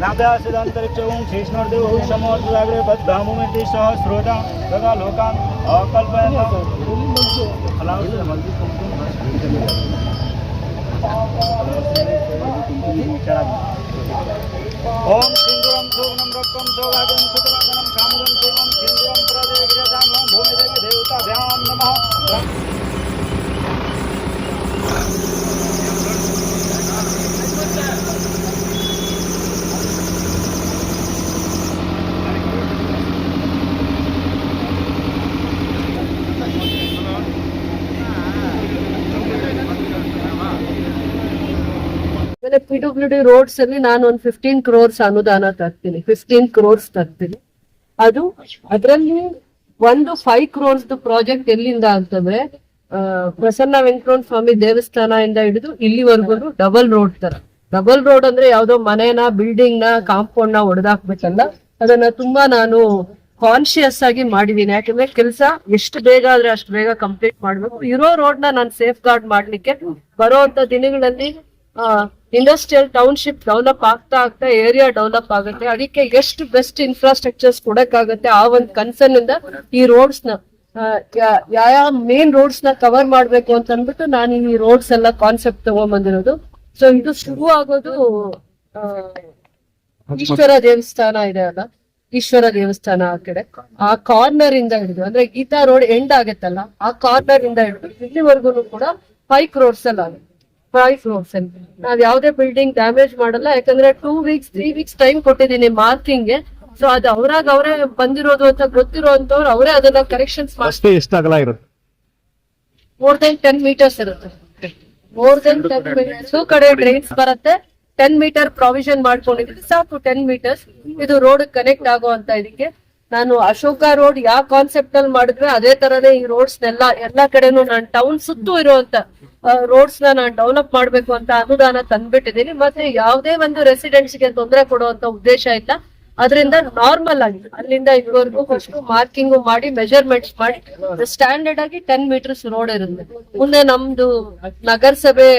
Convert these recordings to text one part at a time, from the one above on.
नाभ्यासिदान्तरिक्षं शेषणोर्देवः समोर्जाग्रे बद्धामुमेति सह श्रोता तथा लोकान् ॐ सिन्दूरं सुवर्णं रक्तं सौभाग्यं सुतवासनं कामुदं शिवं सिन्दूरं प्रदेगिरजां भूमिदेवी देवताभ्यां नमः। ಆಮೇಲೆ ಪಿ ಡಬ್ಲ್ಯೂ ಡಿ ರೋಡ್ಸ್ ಅಲ್ಲಿ ನಾನು ಒಂದು ಫಿಫ್ಟೀನ್ ಕ್ರೋರ್ಸ್ ಅನುದಾನ ತರ್ತೀನಿ. ಫಿಫ್ಟೀನ್ ಕ್ರೋರ್ಸ್ ತರ್ತೀನಿ. ಅದು ಅದರಲ್ಲಿ ಒಂದು ಫೈವ್ ಕ್ರೋರ್ಸ್ ಪ್ರಾಜೆಕ್ಟ್ ಎಲ್ಲಿಂದ ಅಂತಂದ್ರೆ ಆ, ಪ್ರಸನ್ನ ವೆಂಕಟರಮಣ ಸ್ವಾಮಿ ದೇವಸ್ಥಾನ ಇಂದ ಹಿಡಿದು ಇಲ್ಲಿವರೆಗೂ ಡಬಲ್ ರೋಡ್ ತರ. ಡಬಲ್ ರೋಡ್ ಅಂದ್ರೆ ಯಾವ್ದೋ ಮನೆನ ಬಿಲ್ಡಿಂಗ್ನ ಕಾಂಪೌಂಡ್ನ ಹೊಡೆದಾಕ್ಬೇಕಲ್ಲ ಅದನ್ನ ತುಂಬಾ ನಾನು ಕಾನ್ಶಿಯಸ್ ಆಗಿ ಮಾಡಿದೀನಿ. ಯಾಕಂದ್ರೆ ಕೆಲಸ ಎಷ್ಟು ಬೇಗ ಆದ್ರೆ ಅಷ್ಟು ಬೇಗ ಕಂಪ್ಲೀಟ್ ಮಾಡ್ಬೇಕು. ಇರೋ ರೋಡ್ನ ನಾನು ಸೇಫ್ ಗಾರ್ಡ್ ಮಾಡ್ಲಿಕ್ಕೆ ಬರುವಂತ ದಿನಗಳಲ್ಲಿ ಇಂಡಸ್ಟ್ರಿಯಲ್ ಟೌನ್ಶಿಪ್ ಡೆವಲಪ್ ಆಗ್ತಾ ಆಗ್ತಾ ಏರಿಯಾ ಡೆವಲಪ್ ಆಗುತ್ತೆ. ಅದಕ್ಕೆ ಎಷ್ಟು ಬೆಸ್ಟ್ ಇನ್ಫ್ರಾಸ್ಟ್ರಕ್ಚರ್ಸ್ ಕೊಡಕ್ಕಾಗತ್ತೆ ಆ ಒಂದು ಕನ್ಸರ್ನ್ ಇಂದ ಈ ರೋಡ್ಸ್ನ ಯಾವ ಮೇನ್ ರೋಡ್ಸ್ನ ಕವರ್ ಮಾಡ್ಬೇಕು ಅಂತ ಅಂದ್ಬಿಟ್ಟು ನಾನು ಈ ರೋಡ್ಸ್ ಎಲ್ಲ ಕಾನ್ಸೆಪ್ಟ್ ತಗೊಂಡ್ಬಂದಿರೋದು ಸೊ ಇದು ಶುರು ಆಗೋದು ಈಶ್ವರ ದೇವಸ್ಥಾನ ಇದೆ ಅಲ್ಲ? ಈಶ್ವರ ದೇವಸ್ಥಾನ ಆ ಕಡೆ. ಆ ಕಾರ್ನರ್ ಇಂದ ಹಿಡಿದು, ಅಂದ್ರೆ ಗೀತಾ ರೋಡ್ ಎಂಡ್ ಆಗತ್ತಲ್ಲ, ಆ ಕಾರ್ನರ್ ಇಂದ ಹಿಡಿದು ಇಲ್ಲಿವರೆಗೂ ಕೂಡ ಫೈವ್ ಕ್ರೋರ್ಸ್ ಅಲ್ಲಿ ಆಗುತ್ತೆ ಫೈವ್ ಫ್ಲೋರ್ಸ್ ಅಲ್ಲಿ ನಾವ್ ಯಾವ್ದೇ ಬಿಲ್ಡಿಂಗ್ ಡ್ಯಾಮೇಜ್ ಮಾಡಲ್ಲ ಯಾಕಂದ್ರೆ two weeks three weeks time ಕೊಟ್ಟಿದ್ದೀನಿ ಮಾರ್ಕಿಂಗ್ಗೆ. ಸೊ ಅದು ಅವ್ರಾಗ ಅವರೇ ಬಂದಿರೋದು ಅಂತ ಗೊತ್ತಿರೋ ಅಂತವ್ರು ಅವರೇ ಅದನ್ನ ಕರೆಕ್ಷನ್ಸ್ ಮಾಡಿ ರಸ್ತೆ ಎಷ್ಟು ಅಗಲ ಇರುತ್ತೆ? ಮೋರ್ ದೆನ್ ಟೆನ್ ಮೀಟರ್ಸ್ ಇರುತ್ತೆ. ಮೋರ್ ದೆನ್ ಟೆನ್ ಮೀಟರ್ಸ್ ಕಡೆ ಡ್ರೈನ್ಸ್ ಬರುತ್ತೆ. ಟೆನ್ ಮೀಟರ್ ಪ್ರಾವಿಷನ್ ಮಾಡ್ಕೊಂಡಿದ್ರೆ ಸಾಕು ಟೆನ್ ಮೀಟರ್ಸ್ ಇದು ರೋಡ್ ಕನೆಕ್ಟ್ ಆಗೋ ಅಂತ ಇದಕ್ಕೆ. ನಾನು ಅಶೋಕ ರೋಡ್ ಯಾವ ಕಾನ್ಸೆಪ್ಟ್ ಅಲ್ಲಿ ಮಾಡಿದ್ರೆ ಅದೇ ತರನೇ ಈ ರೋಡ್ಸ್ ನೆಲ್ಲ ಎಲ್ಲಾ ಕಡೆನೂ ನಾನು ಟೌನ್ ಸುತ್ತು ಇರುವಂತ ರೋಡ್ಸ್ ನಾನು ಡೆವಲಪ್ ಮಾಡ್ಬೇಕು ಅಂತ ಅನುದಾನ ತಂದ್ಬಿಟ್ಟಿದೀನಿ ಮತ್ತೆ ಯಾವ್ದೇ ಒಂದು ರೆಸಿಡೆಂಟ್ಸ್ಗೆ ತೊಂದರೆ ಕೊಡುವಂತ ಉದ್ದೇಶ ಇಲ್ಲ. ಅದರಿಂದ ನಾರ್ಮಲ್ ಆಗಿ ಅಲ್ಲಿಂದ ಇಲ್ಲಿವರೆಗೂ ಫಸ್ಟ್ ಮಾರ್ಕಿಂಗ್ ಮಾಡಿ ಮೆಜರ್ಮೆಂಟ್ಸ್ ಮಾಡಿ ಸ್ಟ್ಯಾಂಡರ್ಡ್ ಆಗಿ ಟೆನ್ ಮೀಟರ್ಸ್ ರೋಡ್ ಇರುತ್ತೆ. ಮುಂದೆ ನಮ್ದು ನಗರಸಭೆ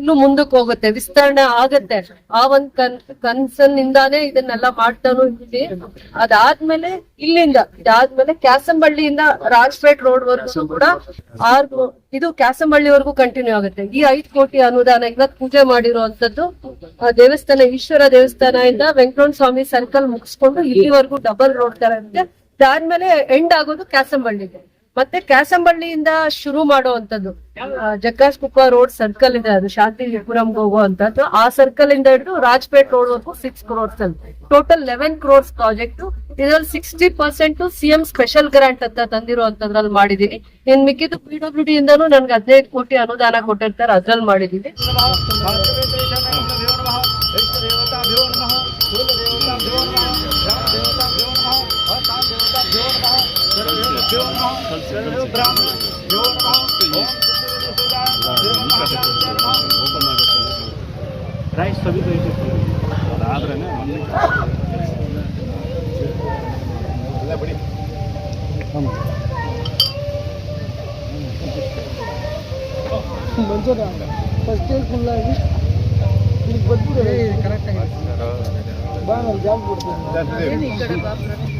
ಇನ್ನು ಮುಂದಕ್ಕೆ ಹೋಗುತ್ತೆ, ವಿಸ್ತರಣೆ ಆಗತ್ತೆ. ಆ ಒಂದ್ ಕನ್ ಕನ್ಸನ್ ಇಂದಾನೇ ಇದನ್ನೆಲ್ಲ ಮಾಡ್ತಾನು ಇಲ್ಲಿ ಅದಾದ್ಮೇಲೆ ಇಲ್ಲಿಂದ, ಇದಾದ್ಮೇಲೆ ಕ್ಯಾಸಂಬಳ್ಳಿಯಿಂದ ರಾಜ್ಪೇಟ್ ರೋಡ್ ವರ್ಗೂ ಕೂಡ ಆರ್ ಇದು ಕ್ಯಾಸಂಬಳ್ಳಿವರೆಗೂ ಕಂಟಿನ್ಯೂ ಆಗುತ್ತೆ. ಈ ಐದ್ ಕೋಟಿ ಅನುದಾನ ಇವತ್ತು ಪೂಜೆ ಮಾಡಿರುವಂತದ್ದು ದೇವಸ್ಥಾನ, ಈಶ್ವರ ದೇವಸ್ಥಾನ ಇಂದ ವೆಂಕಟರಮಣ ಸ್ವಾಮಿ ಸರ್ಕಲ್ ಮುಗಿಸ್ಕೊಂಡು ಇಲ್ಲಿವರೆಗೂ ಡಬಲ್ ರೋಡ್ ತರ ಇರುತ್ತೆ. ಅದಾದ್ಮೇಲೆ ಎಂಡ್ ಆಗೋದು ಕ್ಯಾಸಂಬಳ್ಳಿಗೆ. ಮತ್ತೆ ಕ್ಯಾಸಂಬಳ್ಳಿಯಿಂದ ಶುರು ಮಾಡುವಂತದ್ದು ಜಗ್ಗಾಸ್ ಕುಪ್ಪ ರೋಡ್ ಸರ್ಕಲ್ ಇದೆ ಅದು ಶಾಂತಿ ಶಾಂತಿಪುರಂಗೆ ಹೋಗುವಂತದ್ದು ಆ ಸರ್ಕಲ್ ಇಂದ ಹಿಡಿದು ರಾಜ್ಪೇಟ್ ರೋಡ್ ವರೆಗೂ ಸಿಕ್ಸ್ ಕ್ರೋರ್ಸ್ ಅಲ್ಲಿ ಟೋಟಲ್ ಲೆವೆನ್ ಕ್ರೋರ್ಸ್ ಪ್ರಾಜೆಕ್ಟ್ ಇದ್ರಲ್ಲಿ sixty percent CM special grant ಅಂತ ತಂದಿರುವಂತದ್ರಲ್ಲಿ ಮಾಡಿದೀನಿ ಇನ್ ಮಿಕ್ಕಿದ್ದು ಪಿ ಡಬ್ಲ್ಯೂ ಡಿ ಇಂದಾನು ನನ್ಗೆ ಹದಿನೈದು ಕೋಟಿ ಅನುದಾನ ಕೊಟ್ಟಿರ್ತಾರೆ ಅದ್ರಲ್ಲಿ ಮಾಡಿದೀನಿ ರೈಸ್ ಸವಿದು ಆದ್ರೆ ಬಿಡಿ ಮಂಜೂರ ಫಸ್ಟ್ ಏನ್ ಫುಲ್ ಆಗಿ ಇಲ್ಲಿ ಬಂದ್ಬಿಡಿ ಕರೆಕ್ಟ್ ಆಗಿ ಬಾ ನಾನು ಜಾಬ್ ಕೊಡ್ತೀನಿ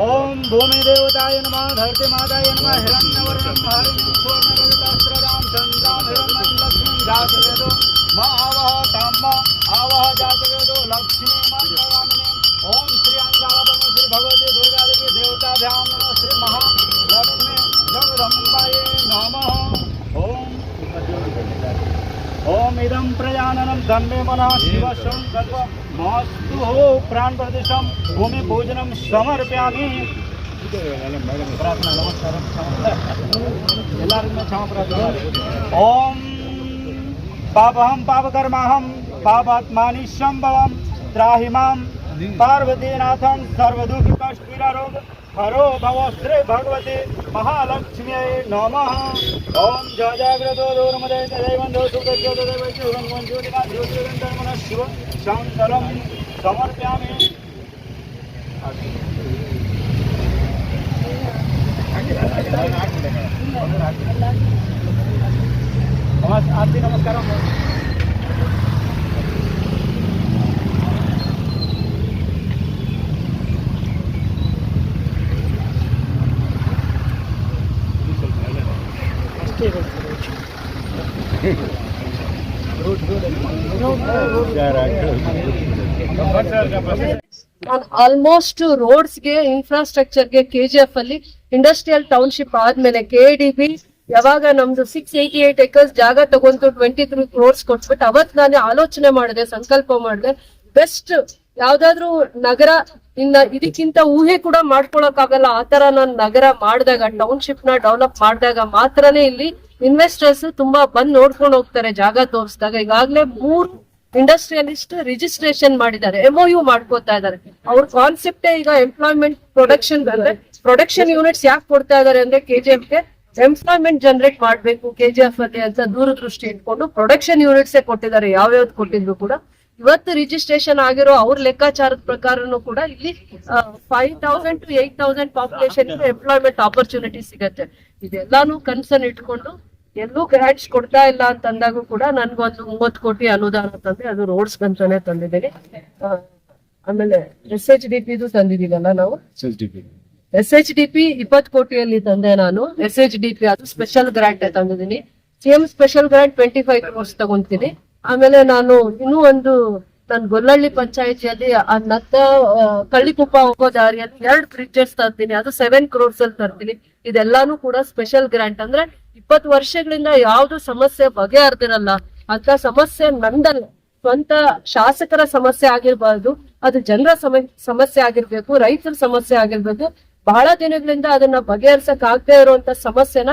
ओम भूमि देवताय नमः धरती माताय नमः हिरण्यवर्णं जातवेदो आवह जातवेदो, लक्ष्मी मन्त्रवामिनीं ओम श्री श्री भगवती नमः, श्री महालक्ष्मी जगदम्बायै नमः। ओम इदं प्रजाननं धन्मे मनः, शिवशं सर्व मास्तु हो प्राण प्रदेशम भूमि भोजनम समर्पयामि। प्रार्थना नमस्कार। எல்லாருக்குமே சமப்பிரார்த்தனை ஓம் कष्ट रोग હરો ભવ શ્રી ભગવતે મહાલક્ષ્મ્યય નમઃ ઓમ જાજાગ્રતો દોરમદે દૈવં દોસુકસ્યો દૈવં સુરંગવં જ્યોતિકા જ્યોતિરંતર મનઃ શિવ શાંતરમ સમર્પ્યામિ આરતી નમસ્કાર ಆಲ್ಮೋಸ್ಟ್ ರೋಡ್ಸ್ಗೆ ಇನ್ಫ್ರಾಸ್ಟ್ರಕ್ಚರ್ಗೆ ಕೆಜಿಎಫ್ ಅಲ್ಲಿ ಇಂಡಸ್ಟ್ರಿಯಲ್ ಟೌನ್ಶಿಪ್ ಆದ್ಮೇಲೆ ಕೆಡಿಬಿ ಯಾವಾಗ ನಮ್ದು ಸಿಕ್ಸ್ ಏಯ್ಟಿ ಏಟ್ ಎಕರ್ಸ್ ಜಾಗ ತಗೊಂಡು ಟ್ವೆಂಟಿ ತ್ರೀ ಕ್ರೋರ್ಸ್ ಕೊಟ್ಬಿಟ್ಟು, ಅವತ್ ನಾನು ಆಲೋಚನೆ ಮಾಡಿದೆ, ಸಂಕಲ್ಪ ಮಾಡಿದೆ. ಬೆಸ್ಟ್ ಯಾವ್ದಾದ್ರು ನಗರ ಇನ್ನ ಇದಕ್ಕಿಂತ ಊಹೆ ಕೂಡ ಮಾಡ್ಕೊಳಕ್ ಆಗಲ್ಲ ಆತರ ನಾನ್ ನಗರ ಮಾಡಿದಾಗ ಟೌನ್ಶಿಪ್ನ ಡೆವಲಪ್ ಮಾಡಿದಾಗ ಮಾತ್ರನೇ ಇಲ್ಲಿ ಇನ್ವೆಸ್ಟರ್ಸ್ ತುಂಬಾ ಬಂದ್ ನೋಡ್ಕೊಂಡು ಹೋಗ್ತಾರೆ, ಜಾಗ ತೋರಿಸಿದಾಗ. ಈಗಾಗ್ಲೇ ಮೂರು ಇಂಡಸ್ಟ್ರಿಯಲಿಸ್ಟ್ ರಿಜಿಸ್ಟ್ರೇಷನ್ ಮಾಡಿದ್ದಾರೆ. ಎಂಒಯು ಮಾಡ್ಕೋತಾ ಇದ್ದಾರೆ. ಅವ್ರ ಕಾನ್ಸೆಪ್ಟ್ ಈಗ ಎಂಪ್ಲಾಯ್ಮೆಂಟ್ ಪ್ರೊಡಕ್ಷನ್ ಅಂದ್ರೆ ಪ್ರೊಡಕ್ಷನ್ ಯೂನಿಟ್ಸ್ ಯಾಕೆ ಕೊಡ್ತಾ ಇದಾರೆ ಅಂದ್ರೆ ಕೆಜಿಎಫ್ಗೆ ಎಂಪ್ಲಾಯ್ಮೆಂಟ್ ಜನರೇಟ್ ಮಾಡ್ಬೇಕು ಕೆಜಿಎಫ್ ಅಲ್ಲಿ ಅಂತ ದೂರದೃಷ್ಟಿ ಇಟ್ಕೊಂಡು ಪ್ರೊಡಕ್ಷನ್ ಯೂನಿಟ್ಸ್ ಕೊಟ್ಟಿದ್ದಾರೆ. ಯಾವ್ಯಾವ್ದು ಕೊಟ್ಟಿದ್ರು ಕೂಡ ಇವತ್ತು ರಿಜಿಸ್ಟ್ರೇಷನ್ ಆಗಿರೋ ಅವ್ರ ಲೆಕ್ಕಾಚಾರದ ಪ್ರಕಾರನು ಕೂಡ ಇಲ್ಲಿ five thousand to eight thousand population employment opportunity ಸಿಗತ್ತೆ. ಇದೆಲ್ಲಾನು ಕನ್ಸರ್ನ್ ಇಟ್ಕೊಂಡು ಎಲ್ಲೂ ಗ್ರಾಂಟ್ಸ್ ಕೊಡ್ತಾ ಇಲ್ಲ ಅಂತ ಅಂದಾಗೂ ಕೂಡ ನನ್ಗೊಂದು ಮೂವತ್ತು ಕೋಟಿ ಅನುದಾನ ತಂದೆ ಅದು ರೋಡ್ಸ್ ಅಂತಾನೆ ತಂದಿದ್ದೀನಿ. ಆಮೇಲೆ ಎಸ್ ಎಚ್ ಡಿ ಪಿದು ತಂದಿದೀವಲ್ಲ ನಾವು? ಎಸ್ ಎಚ್ ಡಿ ಪಿ ಇಪ್ಪತ್ ಕೋಟಿಯಲ್ಲಿ ತಂದೆ ನಾನು. ಎಸ್ ಎಚ್ ಡಿ ಪಿ ಅದು ಸ್ಪೆಷಲ್ ಗ್ರಾಂಟ್ ತಂದಿದ್ದೀನಿ. CM special grant twenty five crores ತಗೊಂತೀನಿ. ಆಮೇಲೆ ನಾನು ಇನ್ನೂ ಒಂದು ನನ್ ಗೊಲ್ಲಳ್ಳಿ ಪಂಚಾಯತಿಯಲ್ಲಿ ನತ್ತ ಕಳ್ಳಿಕುಪ್ಪ ಹೋಗೋ ದಾರಿಯಲ್ಲಿ ಎರಡು ಬ್ರಿಡ್ಜಸ್ ತರ್ತೀನಿ. ಅದು ಸೆವೆನ್ ಕ್ರೋರ್ಸ್ ಅಲ್ಲಿ ತರ್ತೀನಿ. ಇದೆಲ್ಲಾನು ಕೂಡ ಸ್ಪೆಷಲ್ ಗ್ರಾಂಟ್ ಅಂದ್ರೆ ಇಪ್ಪತ್ತು ವರ್ಷಗಳಿಂದ ಯಾವ್ದು ಸಮಸ್ಯೆ ಬಗೆಹರ್ದಿರಲ್ಲ. ಅಂತ ಸಮಸ್ಯೆ ನಂದಲ್ಲ. ಸ್ವಂತ ಶಾಸಕರ ಸಮಸ್ಯೆ ಆಗಿರ್ಬಾರ್ದು ಅದು ಜನರ ಸಮ, ಸಮಸ್ಯೆ ಆಗಿರ್ಬೇಕು, ರೈತರ ಸಮಸ್ಯೆ ಆಗಿರ್ಬೇಕು. ಬಹಳ ದಿನಗಳಿಂದ ಅದನ್ನ ಬಗೆಹರ್ಸಕ್ ಆಗದೆ ಇರುವಂತ ಸಮಸ್ಯೆನ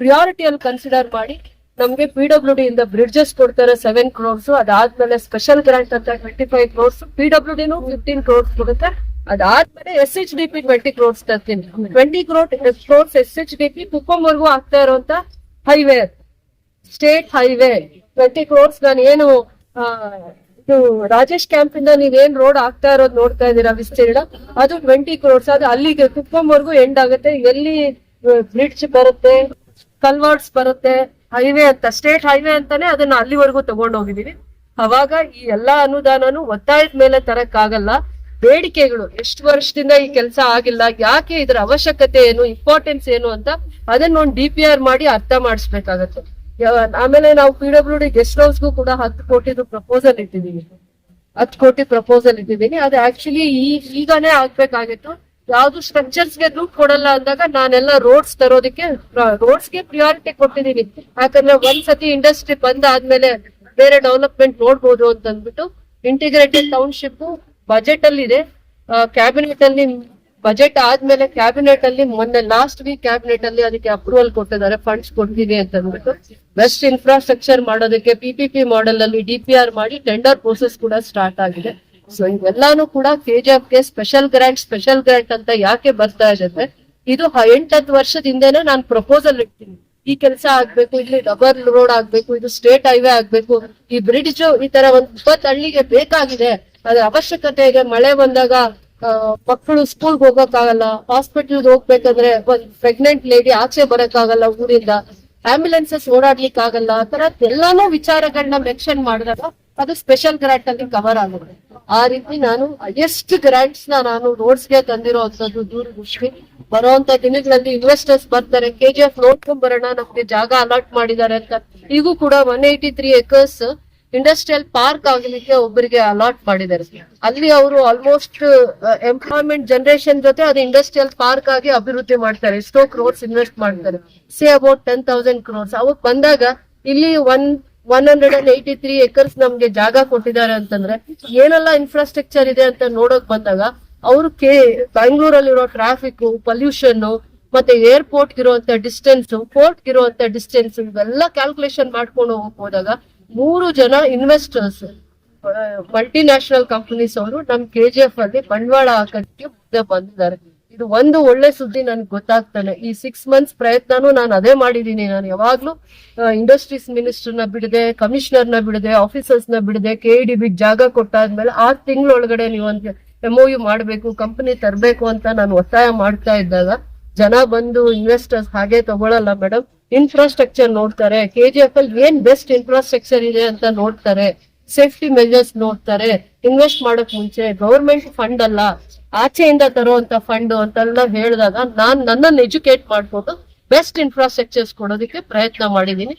ಪ್ರಿಯಾರಿಟಿಯಲ್ಲಿ ಕನ್ಸಿಡರ್ ಮಾಡಿ ನಮ್ಗೆ ಪಿ ಡಬ್ಲ್ಯೂ ಡಿ ಇಂದ ಬ್ರಿಡ್ಜಸ್ ಕೊಡ್ತಾರೆ ಸೆವೆನ್ ಕ್ರೋರ್ಸ್ ಅದಾದ್ಮೇಲೆ ಸ್ಪೆಷಲ್ ಗ್ರಾಂಟ್ ಅಂತ twenty five crores P W ಡಿನೂ fifteen crores ಕೊಡುತ್ತೆ. ಅದಾದ್ಮೇಲೆ S H D P twenty crores ತರ್ತೀನಿ. Twenty crore crores S H D P ಕುಪ್ಪಂವರೆಗೂ ಆಗ್ತಾ ಇರುವಂತ highway state highway twenty crores ನಾನು ಏನು ಇದು ರಾಜೇಶ್ ಕ್ಯಾಂಪ್ ಇಂದ ನೀವೇನ್ ರೋಡ್ ಆಗ್ತಾ ಇರೋದು ನೋಡ್ತಾ ಇದೀರಾ ವಿಸ್ತೀರ್ಣ? ಅದು ಟ್ವೆಂಟಿ ಕ್ರೋರ್ಸ್ ಅದು ಅಲ್ಲಿಗೆ ಕುಪ್ಪಂವರೆಗೂ ಎಂಡ್ ಆಗುತ್ತೆ. ಎಲ್ಲಿ ಬ್ರಿಡ್ಜ್ ಬರುತ್ತೆ ಕಲ್ವರ್ಟ್ಸ್ ಬರುತ್ತೆ. ಹೈವೇ ಅಂತ, ಸ್ಟೇಟ್ ಹೈವೇ ಅಂತಾನೆ ಅದನ್ನ ಅಲ್ಲಿವರೆಗೂ ತಗೊಂಡೋಗಿದೀವಿ. ಅವಾಗ ಈ ಎಲ್ಲಾ ಅನುದಾನನು ಒತ್ತಾಯದ ಮೇಲೆ ತರಕ್ ಆಗಲ್ಲ ಬೇಡಿಕೆಗಳು, ಎಷ್ಟು ವರ್ಷದಿಂದ ಈ ಕೆಲಸ ಆಗಿಲ್ಲ, ಯಾಕೆ ಇದ್ರ ಅವಶ್ಯಕತೆ ಏನು ಇಂಪಾರ್ಟೆನ್ಸ್ ಏನು ಅಂತ ಅದನ್ನ ಒಂದು ಡಿ ಮಾಡಿ ಅರ್ಥ ಮಾಡಿಸ್ಬೇಕಾಗತ್ತೆ. ಆಮೇಲೆ ನಾವು ಪಿ ಡಬ್ಲ್ಯೂ ಡಿ ಗೆಸ್ಟ್ ಹೌಸ್ಗೂ ಕೂಡ ಹತ್ತು ಕೋಟಿದು ಪ್ರಪೋಸಲ್ ಇಟ್ಟಿದೀವಿ. ಹತ್ತು ಕೋಟಿ ಪ್ರಪೋಸಲ್ ಇಟ್ಟಿದ್ದೀನಿ ಅದು ಆಕ್ಚುಲಿ ಈ, ಈಗಾನೇ ಆಗ್ಬೇಕಾಗಿತ್ತು. ಯಾವ್ದು ಸ್ಟ್ರಕ್ಚರ್ಸ್ಗೆ ದುಡ್ಡು ಕೊಡಲ್ಲ ಅಂದಾಗ ನಾನೆಲ್ಲ ರೋಡ್ಸ್ ತರೋದಕ್ಕೆ ರೋಡ್ಸ್ಗೆ ಪ್ರಿಯಾರಿಟಿ ಕೊಟ್ಟಿದ್ದೀನಿ ಯಾಕಂದ್ರೆ ಒಂದ್ಸತಿ ಇಂಡಸ್ಟ್ರಿ ಬಂದಾದ್ಮೇಲೆ ಬೇರೆ ಡೆವಲಪ್ಮೆಂಟ್ ನೋಡ್ಬೋದು ಅಂತ ಅಂದ್ಬಿಟ್ಟು ಇಂಟಿಗ್ರೇಟೆಡ್ ಟೌನ್ಶಿಪ್ ಬಜೆಟ್ ಅಲ್ಲಿ ಇದೆ. ಕ್ಯಾಬಿನೆಟ್ ಅಲ್ಲಿ ಬಜೆಟ್ ಆದ್ಮೇಲೆ ಕ್ಯಾಬಿನೆಟ್ ಅಲ್ಲಿ ಮೊನ್ನೆ ಲಾಸ್ಟ್ ವೀಕ್ ಕ್ಯಾಬಿನೆಟ್ ಅಲ್ಲಿ ಅದಕ್ಕೆ ಅಪ್ರೂವಲ್ ಕೊಟ್ಟಿದ್ದಾರೆ ಫಂಡ್ಸ್ ಕೊಟ್ಟಿದೆ ಅಂತ ಅಂದ್ಬಿಟ್ಟು ಬೆಸ್ಟ್ ಇನ್ಫ್ರಾಸ್ಟ್ರಕ್ಚರ್ ಮಾಡೋದಕ್ಕೆ ಪಿಪಿಪಿ ಮಾಡೆಲ್ ಅಲ್ಲಿ ಡಿಪಿಆರ್ ಮಾಡಿ ಟೆಂಡರ್ ಪ್ರೋಸೆಸ್ ಕೂಡ ಸ್ಟಾರ್ಟ್ ಆಗಿದೆ. ಸೊ ಇವೆಲ್ಲಾನು ಕೂಡ ಕೆಜಿಎಫ್ಗೆ ಸ್ಪೆಷಲ್ ಗ್ರಾಂಟ್ ಸ್ಪೆಷಲ್ ಗ್ರಾಂಟ್ ಅಂತ ಯಾಕೆ ಬರ್ತಾ ಇದೆ ಇದು ಹ- ಎಂಟತ್ತು ವರ್ಷದ ಹಿಂದೆನೆ ನಾನು ಪ್ರಪೋಸಲ್ ಇಡ್ತೀನಿ. ಈ ಕೆಲಸ ಆಗ್ಬೇಕು, ಇಲ್ಲಿ ರಬ್ಬರ್ ರೋಡ್ ಆಗ್ಬೇಕು, ಇದು ಸ್ಟೇಟ್ ಹೈವೇ ಆಗ್ಬೇಕು, ಈ ಬ್ರಿಡ್ಜ್ ಈ ತರ ಒಂದ್ ಇಪ್ಪತ್ತು ಹಳ್ಳಿಗೆ ಬೇಕಾಗಿದೆ. ಅದ್ರ ಅವಶ್ಯಕತೆ ಇದೆ. ಮಳೆ ಬಂದಾಗ ಮಕ್ಕಳು ಸ್ಕೂಲ್ಗೆ ಹೋಗಕ್ಕಾಗಲ್ಲ ಹಾಸ್ಪಿಟಲ್ಗೆ ಹೋಗ್ಬೇಕಂದ್ರೆ ಒಂದ್ ಪ್ರೆಗ್ನೆಂಟ್ ಲೇಡಿ ಆಚೆ ಬರಕ್ಕಾಗಲ್ಲ ಊರಿಂದ. ಆಂಬ್ಯುಲೆನ್ಸಸ್ ಓಡಾಡ್ಲಿಕ್ಕೆ ಆಗಲ್ಲ ಆ ತರ ಎಲ್ಲಾನು ವಿಚಾರಗಳನ್ನ ಮೆನ್ಷನ್ ಮಾಡಿದಾಗ ಅದು ಸ್ಪೆಷಲ್ ಗ್ರಾಂಟ್ ಅಲ್ಲಿ ಕವರ್ ಆಗುತ್ತೆ. ಆ ರೀತಿ ನಾನು ಹೈಯೆಸ್ಟ್ ಗ್ರಾಂಟ್ಸ್ನ ನಾನು ರೋಡ್ಸ್ಗೆ ತಂದಿರೋ ಅಂತದ್ದು ದೂರದೃಷ್ಟಿ ಬರುವಂತ ದಿನಗಳಲ್ಲಿ ಇನ್ವೆಸ್ಟರ್ಸ್ ಬರ್ತಾರೆ. ಕೆಜಿಎಫ್ ನೋಡ್ಕೊಂಡ್ ಬರೋಣ ನಮ್ಗೆ ಜಾಗ ಅಲಾಟ್ ಮಾಡಿದ್ದಾರೆ ಅಂತ. ಈಗೂ ಕೂಡ one eighty three acres industrial park ಆಗಲಿಕ್ಕೆ ಒಬ್ಬರಿಗೆ ಅಲಾಟ್ ಮಾಡಿದ್ದಾರೆ. ಅಲ್ಲಿ ಅವರು ಆಲ್ಮೋಸ್ಟ್ ಎಂಪ್ಲಾಯ್ಮೆಂಟ್ ಜನರೇಷನ್ ಜೊತೆ ಅದು ಇಂಡಸ್ಟ್ರಿಯಲ್ ಪಾರ್ಕ್ ಆಗಿ ಅಭಿವೃದ್ಧಿ ಮಾಡ್ತಾರೆ. ಎಷ್ಟೋ ಕ್ರೋರ್ಸ್ ಇನ್ವೆಸ್ಟ್ ಮಾಡ್ತಾರೆ. Say about ten thousand crores ಅವಾಗ ಬಂದಾಗ ಇಲ್ಲಿ one one hundred and eighty three acres ನಮ್ಗೆ ಜಾಗ ಕೊಟ್ಟಿದ್ದಾರೆ ಅಂತಂದ್ರೆ ಏನೆಲ್ಲ ಇನ್ಫ್ರಾಸ್ಟ್ರಕ್ಚರ್ ಇದೆ ಅಂತ ನೋಡಕ್ ಬಂದಾಗ ಅವರು ಕೆ ಬ್ಯಾಂಗ್ಳೂರಲ್ಲಿರೋ ಟ್ರಾಫಿಕ್ ಪೊಲ್ಯೂಷನ್ ಮತ್ತೆ ಏರ್ಪೋರ್ಟ್ ಇರುವಂತ ಡಿಸ್ಟೆನ್ಸ್ ಪೋರ್ಟ್ ಇರುವಂತ ಡಿಸ್ಟೆನ್ಸ್ ಇವೆಲ್ಲ ಕ್ಯಾಲ್ಕುಲೇಷನ್ ಮಾಡ್ಕೊಂಡು ಹೋದಾಗ ಮೂರು ಜನ ಇನ್ವೆಸ್ಟರ್ಸ್ ಮಲ್ಟಿನ್ಯಾಷನಲ್ ಕಂಪನೀಸ್ ಅವರು ನಮ್ ಕೆ ಜಿ ಎಫ್ ಅಲ್ಲಿ ಬಂಡವಾಳ ಹಾಕೋದಕ್ಕೆ ಬಂದಿದ್ದಾರೆ. ಇದು ಒಂದು ಒಳ್ಳೆ ಸುದ್ದಿ ನನ್ಗೆ ಗೊತ್ತಾಗ್ತಾನೆ. ಈ ಸಿಕ್ಸ್ ಮಂತ್ಸ್ ಪ್ರಯತ್ನನೂ ನಾನು ಅದೇ ಮಾಡಿದೀನಿ. ನಾನು ಯಾವಾಗ್ಲೂ ಇಂಡಸ್ಟ್ರೀಸ್ ಮಿನಿಸ್ಟರ್ನ ಬಿಡದೆ ಕಮಿಷನರ್ನ ಬಿಡದೆ ಆಫೀಸರ್ಸ್ನ ಬಿಡದೆ ಕೆ ಡಿ ಬಿ ಜಾಗ ಕೊಟ್ಟಾದ್ಮೇಲೆ ಆರು ತಿಂಗಳೊಳಗಡೆ ನೀವು ಒಂದು ಎಂಒ ಯು ಮಾಡಬೇಕು ಕಂಪನಿ ತರಬೇಕು ಅಂತ ನಾನು ಒತ್ತಾಯ ಮಾಡ್ತಾ ಇದ್ದಾಗ ಜನ ಬಂದು ಇನ್ವೆಸ್ಟರ್ಸ್ ಹಾಗೆ ತಗೊಳಲ್ಲ ಮೇಡಮ್ ಇನ್ಫ್ರಾಸ್ಟ್ರಕ್ಚರ್ ನೋಡ್ತಾರೆ. ಕೆ ಜಿ ಎಫ್ ಅಲ್ಲಿ ಏನ್ ಬೆಸ್ಟ್ ಇನ್ಫ್ರಾಸ್ಟ್ರಕ್ಚರ್ ಇದೆ ಅಂತ ನೋಡ್ತಾರೆ. ಸೇಫ್ಟಿ ಮೆಜರ್ಸ್ ನೋಡ್ತಾರೆ, ಇನ್ವೆಸ್ಟ್ ಮಾಡಕ್ ಮುಂಚೆ, ಗೌರ್ಮೆಂಟ್ ಫಂಡ್ ಅಲ್ಲ, ಆಚೆಯಿಂದ ತರುವಂತ ಫಂಡ್ ಅಂತೆಲ್ಲ ಹೇಳಿದಾಗ ನಾನ್ ನನ್ನನ್ನು ಎಜುಕೇಟ್ ಮಾಡ್ಕೊಂಡು ಬೆಸ್ಟ್ ಇನ್ಫ್ರಾಸ್ಟ್ರಕ್ಚರ್ಸ್ ಕೊಡೋದಕ್ಕೆ ಪ್ರಯತ್ನ ಮಾಡಿದೀನಿ